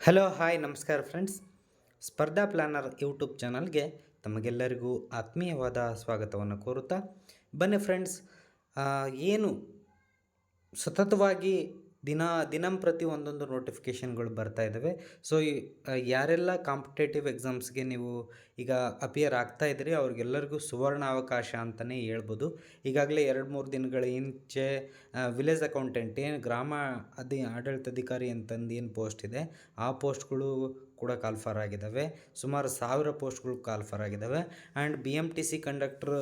Hello hi ನಮಸ್ಕಾರ friends Spardha planner YouTube ಚಾನಲ್ಗೆ ತಮಗೆಲ್ಲರಿಗೂ ಆತ್ಮೀಯವಾದ ಸ್ವಾಗತವನ್ನು ಕೋರುತ್ತಾ ಬನ್ನಿ ಫ್ರೆಂಡ್ಸ್ ಏನು ಸತತವಾಗಿ ದಿನ ದಿನಂಪ್ರತಿ ಒಂದೊಂದು ನೋಟಿಫಿಕೇಷನ್ಗಳು ಬರ್ತಾ ಇದ್ದಾವೆ ಸೊ ಯಾರೆಲ್ಲ ಕಾಂಪಿಟೇಟಿವ್ ಎಕ್ಸಾಮ್ಸ್ಗೆ ನೀವು ಈಗ ಅಪಿಯರ್ ಆಗ್ತಾ ಇದ್ದೀರಿ, ಅವ್ರಿಗೆಲ್ಲರಿಗೂ ಸುವರ್ಣ ಅವಕಾಶ ಅಂತಲೇ ಹೇಳ್ಬೋದು. ಈಗಾಗಲೇ ಎರಡು ಮೂರು ದಿನಗಳ ಹಿಂಚೆ ವಿಲೇಜ್ ಅಕೌಂಟೆಂಟ್ ಏನು ಗ್ರಾಮ ಅಧಿ, ಆಡಳಿತಾಧಿಕಾರಿ ಅಂತಂದು ಏನು ಪೋಸ್ಟ್ ಇದೆ, ಆ ಪೋಸ್ಟ್ಗಳು ಕೂಡ ಕಾಲ್ಫರ್ ಆಗಿದ್ದಾವೆ ಸುಮಾರು ಸಾವಿರ ಪೋಸ್ಟ್ಗಳು ಕಾಲ್ಫರ್ ಆಗಿದ್ದಾವೆ and B M T C conductor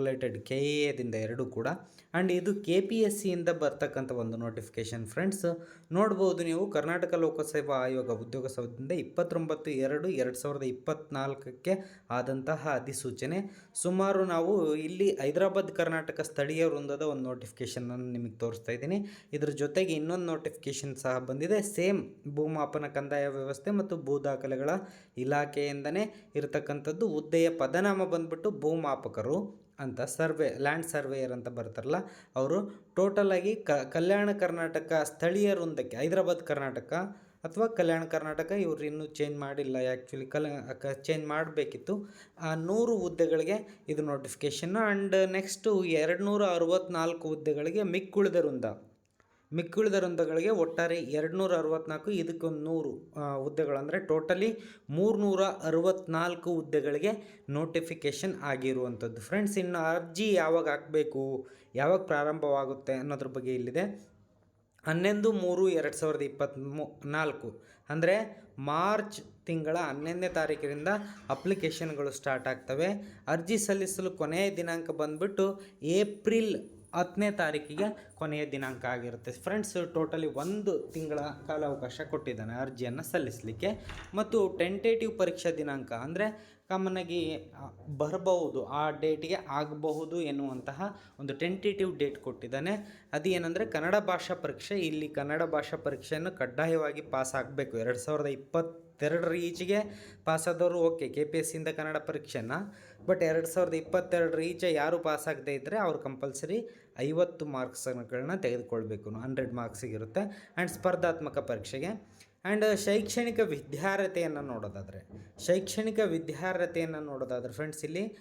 related K E ಎದಿಂದ ಎರಡೂ ಕೂಡ. ಆ್ಯಂಡ್ ಇದು ಕೆ ಪಿ ಎಸ್ ಸಿಯಿಂದ ಬರ್ತಕ್ಕಂಥ ಒಂದು ನೋಟಿಫಿಕೇಷನ್ ಫ್ರೆಂಡ್ಸ್ ನೋಡ್ಬೋದು ನೀವು ಕರ್ನಾಟಕ ಲೋಕಸೇವಾ ಆಯೋಗ ಉದ್ಯೋಗ ಸೌಧದಿಂದ ಇಪ್ಪತ್ತೊಂಬತ್ತು ಎರಡು ಎರಡು ಸಾವಿರದ ಇಪ್ಪತ್ತ್ನಾಲ್ಕಕ್ಕೆ ಆದಂತಹ ಅಧಿಸೂಚನೆ. ಸುಮಾರು ನಾವು ಇಲ್ಲಿ ಹೈದರಾಬಾದ್ ಕರ್ನಾಟಕ ಸ್ಥಳೀಯ ವೃಂದದ ಒಂದು ನೋಟಿಫಿಕೇಷನನ್ನು ನಿಮಗೆ ತೋರಿಸ್ತಾ ಇದ್ದೀನಿ. ಇದರ ಜೊತೆಗೆ ಇನ್ನೊಂದು ನೋಟಿಫಿಕೇಷನ್ ಸಹ ಬಂದಿದೆ. ಸೇಮ್ ಭೂಮಾಪನ ಕಂದಾಯ ವ್ಯವಸ್ಥೆ ಮತ್ತು ಭೂ ದಾಖಲೆಗಳ ಇಲಾಖೆಯಿಂದನೇ ಇರತಕ್ಕಂಥದ್ದು ಹುದ್ದೆಯ ಪದನಾಮ ಬಂದ್ಬಿಟ್ಟು ಭೂಮಾಪಕರು ಅಂತ ಸರ್ವೆ, ಲ್ಯಾಂಡ್ ಸರ್ವೇಯರ್ ಅಂತ ಬರ್ತಾರಲ್ಲ, ಅವರು ಟೋಟಲಾಗಿ ಕ, ಕಲ್ಯಾಣ ಕರ್ನಾಟಕ ಸ್ಥಳೀಯ ವೃಂದಕ್ಕೆ, ಹೈದರಾಬಾದ್ ಕರ್ನಾಟಕ ಅಥವಾ ಕಲ್ಯಾಣ ಕರ್ನಾಟಕ ಇವರು ಇನ್ನೂ ಚೇಂಜ್ ಮಾಡಿಲ್ಲ ಆ್ಯಕ್ಚುಲಿ ಕಲ ಚೇಂಜ್ ಮಾಡಬೇಕಿತ್ತು. ಆ ನೂರು ಹುದ್ದೆಗಳಿಗೆ ಇದು ನೋಟಿಫಿಕೇಷನ್ ಆ್ಯಂಡ್ ನೆಕ್ಸ್ಟು ಎರಡು ನೂರ ಅರವತ್ತ್ನಾಲ್ಕು ಹುದ್ದೆಗಳಿಗೆ ಮಿಕ್ಕುಳಿದ ವೃಂದ. ಮಿಕ್ಕುಳಿದ ವೃಂದಗಳಿಗೆ ಒಟ್ಟಾರೆ ಎರಡುನೂರ ಅರವತ್ನಾಲ್ಕು ಇದಕ್ಕೆ ಇದಕ್ಕೊಂದು ನೂರು ಹುದ್ದೆಗಳು ಅಂದರೆ ಟೋಟಲಿ ಮೂರುನೂರ ಅರವತ್ನಾಲ್ಕು ಹುದ್ದೆಗಳಿಗೆ ನೋಟಿಫಿಕೇಷನ್ ಆಗಿರುವಂಥದ್ದು. ಫ್ರೆಂಡ್ಸ್, ಇನ್ನು ಅರ್ಜಿ ಯಾವಾಗ ಹಾಕಬೇಕು, ಯಾವಾಗ ಪ್ರಾರಂಭವಾಗುತ್ತೆ ಅನ್ನೋದ್ರ ಬಗ್ಗೆ ಇಲ್ಲಿದೆ. ಹನ್ನೊಂದು ಮೂರು ಎರಡು ಸಾವಿರದ ಇಪ್ಪತ್ತ್ಮೂ ನಾಲ್ಕು, ಅಂದರೆ ಮಾರ್ಚ್ ತಿಂಗಳ ಹನ್ನೊಂದನೇ ತಾರೀಕಿನಿಂದ ಅಪ್ಲಿಕೇಶನ್ಗಳು ಸ್ಟಾರ್ಟ್ ಆಗ್ತವೆ. ಅರ್ಜಿ ಸಲ್ಲಿಸಲು ಕೊನೆಯ ದಿನಾಂಕ ಬಂದ್ಬಿಟ್ಟು ಏಪ್ರಿಲ್ ಹತ್ತನೇ ತಾರೀಕಿಗೆ ಕೊನೆಯ ದಿನಾಂಕ ಆಗಿರುತ್ತೆ. ಫ್ರೆಂಡ್ಸ್ ಟೋಟಲಿ ಒಂದು ತಿಂಗಳ ಕಾಲಾವಕಾಶ ಕೊಟ್ಟಿದ್ದಾನೆ ಅರ್ಜಿಯನ್ನು ಸಲ್ಲಿಸಲಿಕ್ಕೆ. ಮತ್ತು ಟೆಂಟೇಟಿವ್ ಪರೀಕ್ಷಾ ದಿನಾಂಕ ಅಂದರೆ ಕಾಮನ್ ಆಗಿ ಬರಬಹುದು, ಆ ಡೇಟಿಗೆ ಆಗಬಹುದು ಎನ್ನುವಂತಹ ಒಂದು ಟೆಂಟೇಟಿವ್ ಡೇಟ್ ಕೊಟ್ಟಿದ್ದಾನೆ. ಅದು ಏನಂದರೆ ಕನ್ನಡ ಭಾಷಾ ಪರೀಕ್ಷೆ. ಇಲ್ಲಿ ಕನ್ನಡ ಭಾಷಾ ಪರೀಕ್ಷೆಯನ್ನು ಕಡ್ಡಾಯವಾಗಿ ಪಾಸ್ ಆಗಬೇಕು. ಎರಡು ಸಾವಿರದ ಇಪ್ಪತ್ತೆರಡರ ಈಚೆಗೆ ಪಾಸಾದವರು ಓಕೆ ಕೆ ಪಿ ಎಸ್ ಸಿಯಿಂದ ಕನ್ನಡ ಪರೀಕ್ಷೆನ. ಬಟ್ ಎರಡು ಸಾವಿರದ ಇಪ್ಪತ್ತೆರಡರ ಈಚೆ ಯಾರು ಪಾಸ್ ಆಗದೇ ಇದ್ದರೆ ಅವ್ರು ಕಂಪಲ್ಸರಿ ಐವತ್ತು ಮಾರ್ಕ್ಸ್ಗಳನ್ನ ತೆಗೆದುಕೊಳ್ಬೇಕು ಹಂಡ್ರೆಡ್ ಮಾರ್ಕ್ಸಿಗಿರುತ್ತೆ ಆ್ಯಂಡ್ ಸ್ಪರ್ಧಾತ್ಮಕ ಪರೀಕ್ಷೆಗೆ. ಆ್ಯಂಡ್ ಶೈಕ್ಷಣಿಕ ವಿದ್ಯಾರ್ಹತೆಯನ್ನು ನೋಡೋದಾದರೆ, ಶೈಕ್ಷಣಿಕ ವಿದ್ಯಾರ್ಹತೆಯನ್ನು ನೋಡೋದಾದರೆ ಫ್ರೆಂಡ್ಸ್ ಇಲ್ಲಿ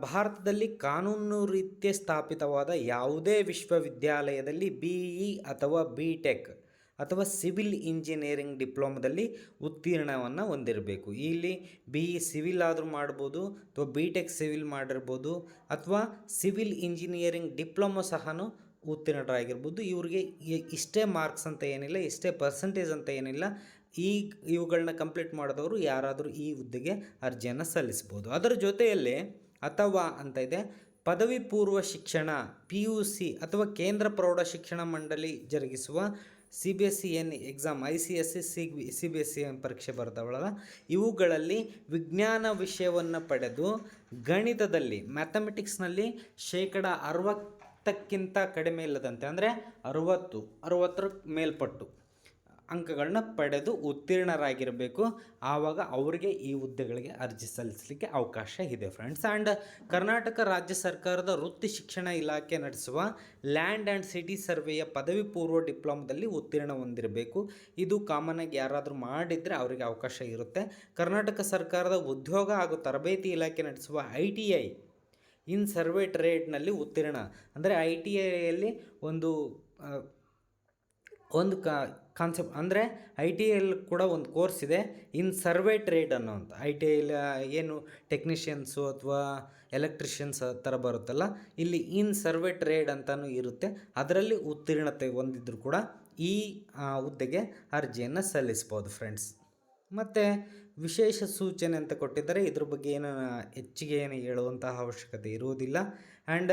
ಭಾರತದಲ್ಲಿ ಕಾನೂನು ರೀತ್ಯ ಸ್ಥಾಪಿತವಾದ ಯಾವುದೇ ವಿಶ್ವವಿದ್ಯಾಲಯದಲ್ಲಿ ಬಿ ಇ ಅಥವಾ ಬಿ ಟೆಕ್ ಅಥವಾ ಸಿವಿಲ್ ಇಂಜಿನಿಯರಿಂಗ್ ಡಿಪ್ಲೊಮಾದಲ್ಲಿ ಉತ್ತೀರ್ಣವನ್ನು ಹೊಂದಿರಬೇಕು. ಇಲ್ಲಿ ಬಿ ಇ ಸಿವಿಲ್ ಆದರೂ ಮಾಡ್ಬೋದು, ಅಥವಾ ಬಿ ಟೆಕ್ ಸಿವಿಲ್ ಮಾಡಿರ್ಬೋದು, ಅಥವಾ ಸಿವಿಲ್ ಇಂಜಿನಿಯರಿಂಗ್ ಡಿಪ್ಲೊಮೊ ಸಹ ಉತ್ತೀರ್ಣರಾಗಿರ್ಬೋದು. ಇವ್ರಿಗೆ ಇಷ್ಟೇ ಮಾರ್ಕ್ಸ್ ಅಂತ ಏನಿಲ್ಲ, ಇಷ್ಟೇ ಪರ್ಸೆಂಟೇಜ್ ಅಂತ ಏನಿಲ್ಲ. ಈ ಇವುಗಳನ್ನ ಕಂಪ್ಲೀಟ್ ಮಾಡಿದವರು ಯಾರಾದರೂ ಈ ಹುದ್ದೆಗೆ ಅರ್ಜಿಯನ್ನು ಸಲ್ಲಿಸ್ಬೋದು. ಅದರ ಜೊತೆಯಲ್ಲಿ ಅಥವಾ ಅಂತ ಇದೆ, ಪದವಿ ಪೂರ್ವ ಶಿಕ್ಷಣ, ಪಿ ಯು ಸಿ ಅಥವಾ ಕೇಂದ್ರ ಪ್ರೌಢ ಶಿಕ್ಷಣ ಮಂಡಳಿ ಜರುಗಿಸುವ C B S C and exam, I C S C C C B S C ಪರೀಕ್ಷೆ ಬರ್ತಾವಳಲ್ಲ ಇವುಗಳಲ್ಲಿ ವಿಜ್ಞಾನ ವಿಷಯವನ್ನು ಪಡೆದು ಗಣಿತದಲ್ಲಿ, ಮ್ಯಾಥಮೆಟಿಕ್ಸ್ನಲ್ಲಿ ಶೇಕಡ ಅರವತ್ತಕ್ಕಿಂತ ಕಡಿಮೆ ಇಲ್ಲದಂತೆ, ಅಂದರೆ ಅರುವತ್ತು, ಅರುವತ್ತರ ಮೇಲ್ಪಟ್ಟು. ಅಂಕಗಳನ್ನ ಪಡೆದು ಉತ್ತೀರ್ಣರಾಗಿರಬೇಕು. ಆವಾಗ ಅವರಿಗೆ ಈ ಹುದ್ದೆಗಳಿಗೆ ಅರ್ಜಿ ಸಲ್ಲಿಸಲಿಕ್ಕೆ ಅವಕಾಶ ಇದೆ ಫ್ರೆಂಡ್ಸ್ ಆ್ಯಂಡ್ ಕರ್ನಾಟಕ ರಾಜ್ಯ ಸರ್ಕಾರದ ವೃತ್ತಿ ಶಿಕ್ಷಣ ಇಲಾಖೆ ನಡೆಸುವ ಲ್ಯಾಂಡ್ ಆ್ಯಂಡ್ ಸಿಟಿ ಸರ್ವೆಯ ಪದವಿ ಪೂರ್ವ ಡಿಪ್ಲೊಮಾದಲ್ಲಿ ಉತ್ತೀರ್ಣ ಹೊಂದಿರಬೇಕು. ಇದು ಕಾಮನ್ ಆಗಿ ಯಾರಾದರೂ ಮಾಡಿದರೆ ಅವರಿಗೆ ಅವಕಾಶ ಇರುತ್ತೆ. ಕರ್ನಾಟಕ ಸರ್ಕಾರದ ಉದ್ಯೋಗ ಹಾಗೂ ತರಬೇತಿ ಇಲಾಖೆ ನಡೆಸುವ I T I in survey ಟ್ರೇಡ್ನಲ್ಲಿ ಉತ್ತೀರ್ಣ. ಅಂದರೆ ಐ ಟಿ ಐಯಲ್ಲಿ ಒಂದು ಒಂದು ಕಾನ್ಸೆಪ್ಟ್ ಅಂದರೆ ಐ ಟಿ ಐಲಿ ಕೂಡ ಒಂದು ಕೋರ್ಸ್ ಇದೆ. ಇನ್ ಸರ್ವೆ ಟ್ರೇಡ್ ಅನ್ನೋ ಅಂತ. ಐ ಟಿ ಐಲಿ ಏನು ಟೆಕ್ನಿಷಿಯನ್ಸು ಅಥವಾ ಎಲೆಕ್ಟ್ರಿಷಿಯನ್ಸ್ ಥರ ಬರುತ್ತಲ್ಲ, ಇಲ್ಲಿ ಇನ್ ಸರ್ವೆ ಟ್ರೇಡ್ ಅಂತಲೂ ಇರುತ್ತೆ. ಅದರಲ್ಲಿ ಉತ್ತೀರ್ಣತೆ ಹೊಂದಿದ್ರು ಕೂಡ ಈ ಹುದ್ದೆಗೆ ಅರ್ಜಿಯನ್ನು ಸಲ್ಲಿಸ್ಬೋದು ಫ್ರೆಂಡ್ಸ್ ಮತ್ತು ವಿಶೇಷ ಸೂಚನೆ ಅಂತ ಕೊಟ್ಟಿದ್ದಾರೆ. ಇದ್ರ ಬಗ್ಗೆ ಏನು ಹೆಚ್ಚಿಗೆ ಏನು ಹೇಳುವಂತಹ ಅವಶ್ಯಕತೆ ಇರುವುದಿಲ್ಲ. And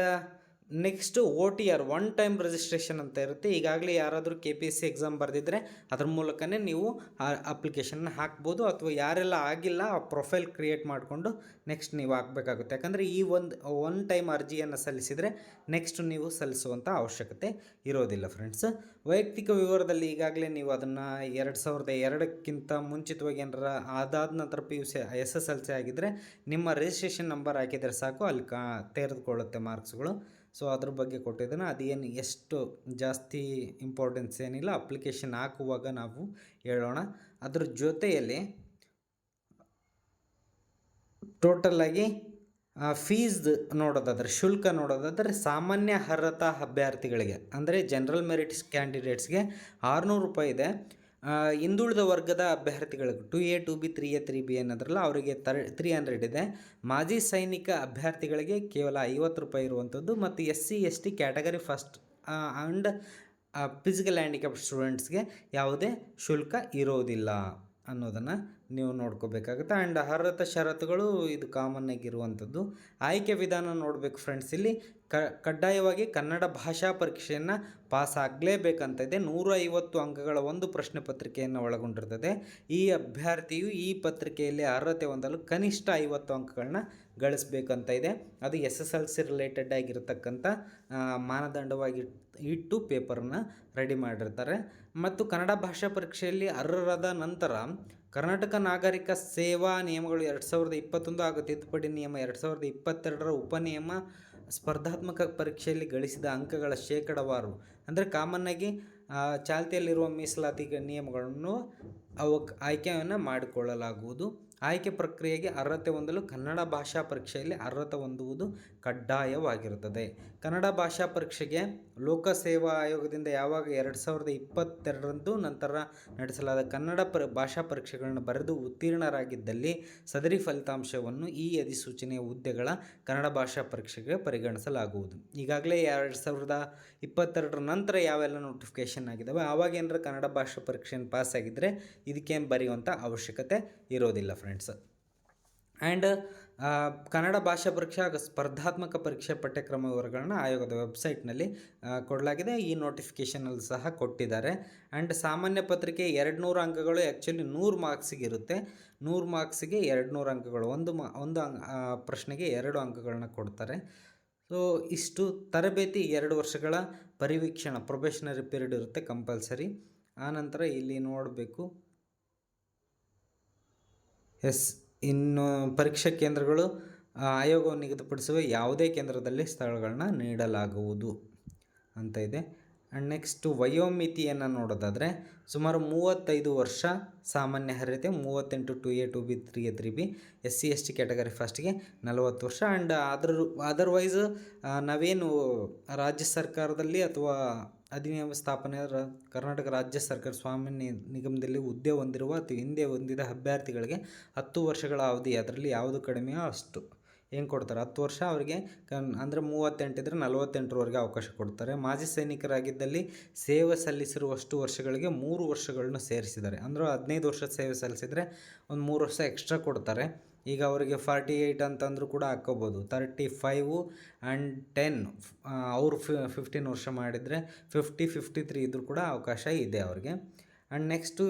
next O T R one time registration ಅಂತ ಇರುತ್ತೆ. ಈಗಾಗಲೇ ಯಾರಾದರೂ K P S C exam ಬರೆದಿದ್ದರೆ ಅದ್ರ ಮೂಲಕನೇ ನೀವು ಆ ಅಪ್ಲಿಕೇಶನ್ನ ಹಾಕ್ಬೋದು. ಅಥವಾ ಯಾರೆಲ್ಲ ಆಗಿಲ್ಲ, ಆ ಪ್ರೊಫೈಲ್ ಕ್ರಿಯೇಟ್ ಮಾಡಿಕೊಂಡು ನೆಕ್ಸ್ಟ್ ನೀವು ಹಾಕಬೇಕಾಗುತ್ತೆ. ಯಾಕಂದರೆ ಈ ಒಂದು ಒನ್ ಟೈಮ್ ಅರ್ಜಿಯನ್ನು ಸಲ್ಲಿಸಿದರೆ ನೆಕ್ಸ್ಟ್ ನೀವು ಸಲ್ಲಿಸುವಂಥ ಅವಶ್ಯಕತೆ ಇರೋದಿಲ್ಲ ಫ್ರೆಂಡ್ಸ್ ವೈಯಕ್ತಿಕ ವಿವರದಲ್ಲಿ ಈಗಾಗಲೇ ನೀವು ಅದನ್ನು ಎರಡು ಸಾವಿರದ ಎರಡಕ್ಕಿಂತ ಮುಂಚಿತವಾಗಿ ಏನಾರ ಅದಾದ ನಂತರ P U C S S L C ಆಗಿದ್ದರೆ ನಿಮ್ಮ ರಿಜಿಸ್ಟ್ರೇಷನ್ ನಂಬರ್ ಹಾಕಿದರೆ ಸಾಕು. ಅಲ್ಲಿ ಕಾ, ತೆರೆದುಕೊಳ್ಳುತ್ತೆ ಮಾರ್ಕ್ಸ್ಗಳು ಸೊ ಅದ್ರ ಬಗ್ಗೆ ಕೊಟ್ಟಿದ್ದಾನೆ. ಅದೇನು ಎಷ್ಟು ಜಾಸ್ತಿ ಇಂಪಾರ್ಟೆನ್ಸ್ ಏನಿಲ್ಲ ಅಪ್ಲಿಕೇಶನ್ ಹಾಕುವಾಗ ನಾವು ಹೇಳೋಣ. ಅದ್ರ ಜೊತೆಯಲ್ಲಿ ಟೋಟಲಾಗಿ ಫೀಸ್ ನೋಡೋದಾದ್ರೆ, ಶುಲ್ಕ ನೋಡೋದಾದರೆ ಸಾಮಾನ್ಯ ಅರ್ಹತಾ ಅಭ್ಯರ್ಥಿಗಳಿಗೆ, ಅಂದರೆ ಜನರಲ್ ಮೆರಿಟ್ಸ್ ಕ್ಯಾಂಡಿಡೇಟ್ಸ್ಗೆ ಆರುನೂರು ರೂಪಾಯಿ ಇದೆ. ಹಿಂದುಳಿದ ವರ್ಗದ ಅಭ್ಯರ್ಥಿಗಳಿಗೆ two A, two B, three A, three B ಏನದ್ರಲ್ಲ ಅವರಿಗೆ ತರ್, ತ್ರೀ ಹಂಡ್ರೆಡ್ ಇದೆ. ಮಾಜಿ ಸೈನಿಕ ಅಭ್ಯರ್ಥಿಗಳಿಗೆ ಕೇವಲ ಐವತ್ತು ರೂಪಾಯಿ ಇರುವಂಥದ್ದು ಮತ್ತು S C, S T category first and physical handicap ಸ್ಟೂಡೆಂಟ್ಸ್ಗೆ ಯಾವುದೇ ಶುಲ್ಕ ಇರೋದಿಲ್ಲ ಅನ್ನೋದನ್ನು ನೀವು ನೋಡ್ಕೋಬೇಕಾಗುತ್ತೆ. ಆ್ಯಂಡ್ ಅರ್ಹತಾ ಷರತ್ತುಗಳು ಇದು ಕಾಮನ್ ಆಗಿರುವಂಥದ್ದು. ಆಯ್ಕೆ ವಿಧಾನ ನೋಡಬೇಕು ಫ್ರೆಂಡ್ಸ್ ಇಲ್ಲಿ ಕ, ಕಡ್ಡಾಯವಾಗಿ ಕನ್ನಡ ಭಾಷಾ ಪರೀಕ್ಷೆಯನ್ನು ಪಾಸ್ ಆಗಲೇಬೇಕಂತ ಇದೆ ನೂರ ಐವತ್ತು ಅಂಕಗಳ ಒಂದು ಪ್ರಶ್ನೆ ಪತ್ರಿಕೆಯನ್ನು ಒಳಗೊಂಡಿರ್ತದೆ. ಈ ಅಭ್ಯರ್ಥಿಯು ಈ ಪತ್ರಿಕೆಯಲ್ಲಿ ಅರ್ಹತೆ ಹೊಂದಲು ಕನಿಷ್ಠ ಐವತ್ತು ಅಂಕಗಳನ್ನ ಗಳಿಸ್ಬೇಕಂತ ಇದೆ ಅದು S S L C related ಆಗಿರತಕ್ಕಂಥ ಮಾನದಂಡವಾಗಿ ಇಟ್ಟು ಪೇಪರನ್ನ ರೆಡಿ ಮಾಡಿರ್ತಾರೆ. ಮತ್ತು ಕನ್ನಡ ಭಾಷಾ ಪರೀಕ್ಷೆಯಲ್ಲಿ ಅರ್ಹರಾದ ನಂತರ ಕರ್ನಾಟಕ ನಾಗರಿಕ ಸೇವಾ ನಿಯಮಗಳು ಎರಡು ಸಾವಿರದ ಇಪ್ಪತ್ತೊಂದು ಹಾಗೂ ತಿದ್ದುಪಡಿ ನಿಯಮ ಎರಡು ಸಾವಿರದ ಇಪ್ಪತ್ತೆರಡರ ಉಪನಿಯಮ ಸ್ಪರ್ಧಾತ್ಮಕ ಪರೀಕ್ಷೆಯಲ್ಲಿ ಗಳಿಸಿದ ಅಂಕಗಳ ಶೇಕಡವಾರು ಅಂದರೆ ಕಾಮನ್ನಾಗಿ ಚಾಲ್ತಿಯಲ್ಲಿರುವ ಮೀಸಲಾತಿ ನಿಯಮಗಳನ್ನು ಅವಕ್ಕೆ ಆಯ್ಕೆಯನ್ನು ಮಾಡಿಕೊಳ್ಳಲಾಗುವುದು. ಆಯ್ಕೆ ಪ್ರಕ್ರಿಯೆಗೆ ಅರ್ಹತೆ ಹೊಂದಲು ಕನ್ನಡ ಭಾಷಾ ಪರೀಕ್ಷೆಯಲ್ಲಿ ಅರ್ಹತೆ ಹೊಂದುವುದು ಕಡ್ಡಾಯವಾಗಿರುತ್ತದೆ. ಕನ್ನಡ ಭಾಷಾ ಪರೀಕ್ಷೆಗೆ ಲೋಕಸೇವಾ ಆಯೋಗದಿಂದ ಯಾವಾಗ ಎರಡು ಸಾವಿರದ ಇಪ್ಪತ್ತೆರಡರಂದು ನಂತರ ನಡೆಸಲಾದ ಕನ್ನಡ ಪರ ಭಾಷಾ ಪರೀಕ್ಷೆಗಳನ್ನು ಬರೆದು ಉತ್ತೀರ್ಣರಾಗಿದ್ದಲ್ಲಿ ಸದರಿ ಫಲಿತಾಂಶವನ್ನು ಈ ಅಧಿಸೂಚನೆಯ ಹುದ್ದೆಗಳ ಕನ್ನಡ ಭಾಷಾ ಪರೀಕ್ಷೆಗೆ ಪರಿಗಣಿಸಲಾಗುವುದು. ಈಗಾಗಲೇ ಎರಡು ಸಾವಿರದ ಇಪ್ಪತ್ತೆರಡರ ನಂತರ ಯಾವೆಲ್ಲ ನೋಟಿಫಿಕೇಷನ್ ಆಗಿದ್ದಾವೆ ಆವಾಗ ಏನಾರ ಕನ್ನಡ ಭಾಷಾ ಪರೀಕ್ಷೆಯನ್ನು ಪಾಸ್ ಆಗಿದ್ದರೆ ಇದಕ್ಕೇನು ಬರೆಯುವಂಥ ಅವಶ್ಯಕತೆ ಇರೋದಿಲ್ಲ ಫ್ರೆಂಡ್ಸ್ ಆ್ಯಂಡ್ ಕನ್ನಡ ಭಾಷಾ ಪರೀಕ್ಷೆ ಹಾಗೂ ಸ್ಪರ್ಧಾತ್ಮಕ ಪರೀಕ್ಷೆ ಪಠ್ಯಕ್ರಮ ವಿವರಗಳನ್ನ ಆಯೋಗದ ವೆಬ್ಸೈಟ್ನಲ್ಲಿ ಕೊಡಲಾಗಿದೆ. ಈ ನೋಟಿಫಿಕೇಷನಲ್ಲಿ ಸಹ ಕೊಟ್ಟಿದ್ದಾರೆ. ಆ್ಯಂಡ್ ಸಾಮಾನ್ಯ ಪತ್ರಿಕೆ ಎರಡು ನೂರು ಅಂಕಗಳು ಆ್ಯಕ್ಚುಲಿ ನೂರು ಮಾರ್ಕ್ಸಿಗೆ ಇರುತ್ತೆ. ನೂರು ಮಾರ್ಕ್ಸಿಗೆ ಎರಡು ನೂರು ಅಂಕಗಳು, ಒಂದು ಮಾ, ಒಂದು ಪ್ರಶ್ನೆಗೆ ಎರಡು ಅಂಕಗಳನ್ನ ಕೊಡ್ತಾರೆ. ಸೊ ಇಷ್ಟು ತರಬೇತಿ ಎರಡು ವರ್ಷಗಳ ಪರಿವೀಕ್ಷಣ ಪ್ರೊಬೇಷನರಿ ಪೀರಿಯಡ್ ಇರುತ್ತೆ ಕಂಪಲ್ಸರಿ ಆನಂತರ ಇಲ್ಲಿ ನೋಡಬೇಕು. ಎಸ್, ಇನ್ನು ಪರೀಕ್ಷಾ ಕೇಂದ್ರಗಳು ಆಯೋಗವು ನಿಗದಿಪಡಿಸುವ ಯಾವುದೇ ಕೇಂದ್ರದಲ್ಲಿ ಸ್ಥಳಗಳನ್ನ ನೀಡಲಾಗುವುದು ಅಂತ ಇದೆ. ಆ್ಯಂಡ್ ನೆಕ್ಸ್ಟು ವಯೋಮಿತಿಯನ್ನು ನೋಡೋದಾದರೆ, ಸುಮಾರು ಮೂವತ್ತೈದು ವರ್ಷ ಸಾಮಾನ್ಯ ಅರ್ಹತೆ ಮೂವತ್ತೆಂಟು two A two B three A three B, S C, S T category ಫಸ್ಟ್ಗೆ ನಲವತ್ತು ವರ್ಷ. ಆ್ಯಂಡ್ ಅದರ್ ಅದರ್ವೈಸ್ ನಾವೇನು ರಾಜ್ಯ ಸರ್ಕಾರದಲ್ಲಿ ಅಥವಾ ಅಧಿನಿಯಮ ಸ್ಥಾಪನೆ ಕರ್ನಾಟಕ ರಾಜ್ಯ ಸರ್ಕಾರ ಸ್ವಾಮ್ಯ ನಿಗಮದಲ್ಲಿ ಹುದ್ದೆ ಹೊಂದಿರುವ ಅಥವಾ ಹಿಂದೆ ಹೊಂದಿದ ಅಭ್ಯರ್ಥಿಗಳಿಗೆ ಹತ್ತು ವರ್ಷಗಳ ಅವಧಿ, ಅದರಲ್ಲಿ ಯಾವುದು ಕಡಿಮೆಯೋ ಅಷ್ಟು. ಏನು ಕೊಡ್ತಾರೆ? ಹತ್ತು ವರ್ಷ ಅವರಿಗೆ ಕನ್, ಅಂದರೆ ಮೂವತ್ತೆಂಟಿದ್ರೆ ನಲವತ್ತೆಂಟರವರೆಗೆ ಅವಕಾಶ ಕೊಡ್ತಾರೆ. ಮಾಜಿ ಸೈನಿಕರಾಗಿದ್ದಲ್ಲಿ ಸೇವೆ ಸಲ್ಲಿಸಿರುವಷ್ಟು ವರ್ಷಗಳಿಗೆ ಮೂರು ವರ್ಷಗಳನ್ನು ಸೇರಿಸಿದ್ದಾರೆ. ಅಂದರೆ ಹದಿನೈದು ವರ್ಷ ಸೇವೆ ಸಲ್ಲಿಸಿದರೆ ಒಂದು ಮೂರು ವರ್ಷ ಎಕ್ಸ್ಟ್ರಾ ಕೊಡ್ತಾರೆ. ಈಗ ಅವರಿಗೆ ಫಾರ್ಟಿ ಏಯ್ಟ್ ಅಂತಂದ್ರೂ ಕೂಡ ಹಾಕ್ಕೋಬೋದು. ತರ್ಟಿ ಫೈವ್ ಆ್ಯಂಡ್ ಟೆನ್ ಅವರು ಫಿಫ್ಟೀನ್ ವರ್ಷ ಮಾಡಿದರೆ ಫಿಫ್ಟಿ ಫಿಫ್ಟಿ ತ್ರೀ ಇದ್ರೂ ಕೂಡ ಅವಕಾಶ ಇದೆ ಅವ್ರಿಗೆ. ಆ್ಯಂಡ್ ನೆಕ್ಸ್ಟು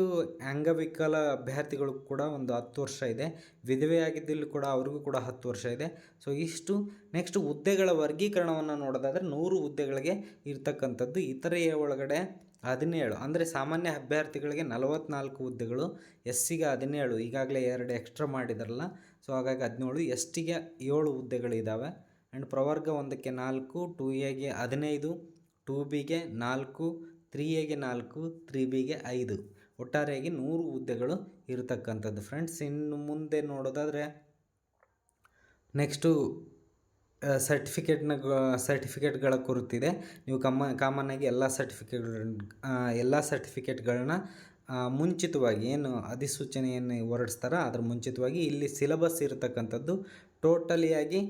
ಅಂಗವಿಕಲ ಅಭ್ಯರ್ಥಿಗಳು ಕೂಡ ಒಂದು ಹತ್ತು ವರ್ಷ ಇದೆ. ವಿಧವೆಯಾಗಿದ್ದಲ್ಲಿ ಕೂಡ ಅವ್ರಿಗೂ ಕೂಡ ಹತ್ತು ವರ್ಷ ಇದೆ. ಸೊ ಇಷ್ಟು ನೆಕ್ಸ್ಟ್ ಹುದ್ದೆಗಳ ವರ್ಗೀಕರಣವನ್ನು ನೋಡೋದಾದರೆ ನೂರು ಹುದ್ದೆಗಳಿಗೆ ಇರ್ತಕ್ಕಂಥದ್ದು ಇತರೆಯ ಒಳಗಡೆ ಹದಿನೇಳು. ಅಂದರೆ ಸಾಮಾನ್ಯ ಅಭ್ಯರ್ಥಿಗಳಿಗೆ ನಲವತ್ನಾಲ್ಕು ಹುದ್ದೆಗಳು ಎಸ್ ಸಿಗೆ ಹದಿನೇಳು. ಈಗಾಗಲೇ ಎರಡು ಎಕ್ಸ್ಟ್ರಾ ಮಾಡಿದಾರಲ್ಲ. ಸೊ ಹಾಗಾಗಿ ಹದಿನೇಳು ಎಸ್ ಟಿಗೆ ಏಳು ಹುದ್ದೆಗಳಿದ್ದಾವೆ ಆ್ಯಂಡ್ ಪ್ರವರ್ಗ ಒಂದಕ್ಕೆ ನಾಲ್ಕು ಟು ಎಗೆ ಹದಿನೈದು ಟು ಬಿಗೆ ನಾಲ್ಕು ತ್ರೀ ಎಗೆ ನಾಲ್ಕು ತ್ರೀ ಬಿಗೆ ಐದು. ಒಟ್ಟಾರೆಯಾಗಿ ನೂರು ಹುದ್ದೆಗಳು ಇರತಕ್ಕಂಥದ್ದು. ಫ್ರೆಂಡ್ಸ್, ಇನ್ನು ಮುಂದೆ ನೋಡೋದಾದರೆ ನೆಕ್ಸ್ಟು ಸರ್ಟಿಫಿಕೇಟ್ನ, ಸರ್ಟಿಫಿಕೇಟ್ಗಳ ಕುರಿತಿದೆ. ನೀವು ಕಮ್ಮ ಆಗಿ ಎಲ್ಲ ಸರ್ಟಿಫಿಕೇಟ್ ಎಲ್ಲ ಸರ್ಟಿಫಿಕೇಟ್ಗಳನ್ನ ಮುಂಚಿತವಾಗಿ ಏನು ಅಧಿಸೂಚನೆಯನ್ನು ಹೊರಡಿಸ್ತಾರೋ, ಅದ್ರ ಮುಂಚಿತವಾಗಿ ಇಲ್ಲಿ ಸಿಲೆಬಸ್ ಇರತಕ್ಕಂಥದ್ದು ಟೋಟಲಿಯಾಗಿ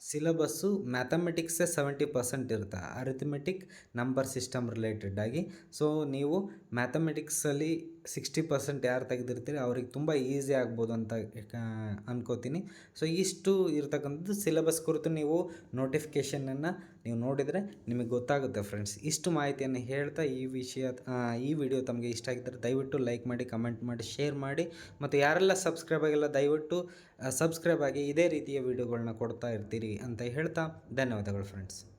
ಸಿಲಬಸ್ಸು ಮ್ಯಾಥಮೆಟಿಕ್ಸೇ ಸೆವೆಂಟಿ ಪರ್ಸೆಂಟ್ ಇರುತ್ತೆ. ಅರಿಥಮೆಟಿಕ್ ನಂಬರ್ ಸಿಸ್ಟಮ್ ರಿಲೇಟೆಡ್ ಆಗಿ. ಸೊ ನೀವು ಮ್ಯಾಥಮೆಟಿಕ್ಸಲ್ಲಿ ಸಿಕ್ಸ್ಟಿ ಪರ್ಸೆಂಟ್ ಯಾರು ತೆಗೆದಿರ್ತೀರಿ, ಅವ್ರಿಗೆ ತುಂಬ ಈಸಿ ಆಗ್ಬೋದು ಅಂತ ಅನ್ಕೋತೀನಿ. ಸೊ ಇಷ್ಟು ಇರ್ತಕ್ಕಂಥದ್ದು ಸಿಲೆಬಸ್ ಕುರಿತು ನೀವು ನೋಟಿಫಿಕೇಷನನ್ನು ನೀವು ನೋಡಿದರೆ ನಿಮಗೆ ಗೊತ್ತಾಗುತ್ತೆ ಫ್ರೆಂಡ್ಸ್ ಇಷ್ಟು ಮಾಹಿತಿಯನ್ನು ಹೇಳ್ತಾ ಈ ವಿಷಯ ಈ ವಿಡಿಯೋ ತಮಗೆ ಇಷ್ಟ ಆಗಿದ್ದರೆ ದಯವಿಟ್ಟು ಲೈಕ್ ಮಾಡಿ ಕಮೆಂಟ್ ಮಾಡಿ ಶೇರ್ ಮಾಡಿ. ಮತ್ತು ಯಾರೆಲ್ಲ ಸಬ್ಸ್ಕ್ರೈಬ್ ಆಗಿಲ್ಲ, ದಯವಿಟ್ಟು ಸಬ್ಸ್ಕ್ರೈಬ್ ಆಗಿ ಇದೇ ರೀತಿಯ ವಿಡಿಯೋಗಳನ್ನ ಕೊಡ್ತಾ ಇರ್ತೀರಿ ಅಂತ ಹೇಳ್ತಾ ಧನ್ಯವಾದಗಳು ಫ್ರೆಂಡ್ಸ್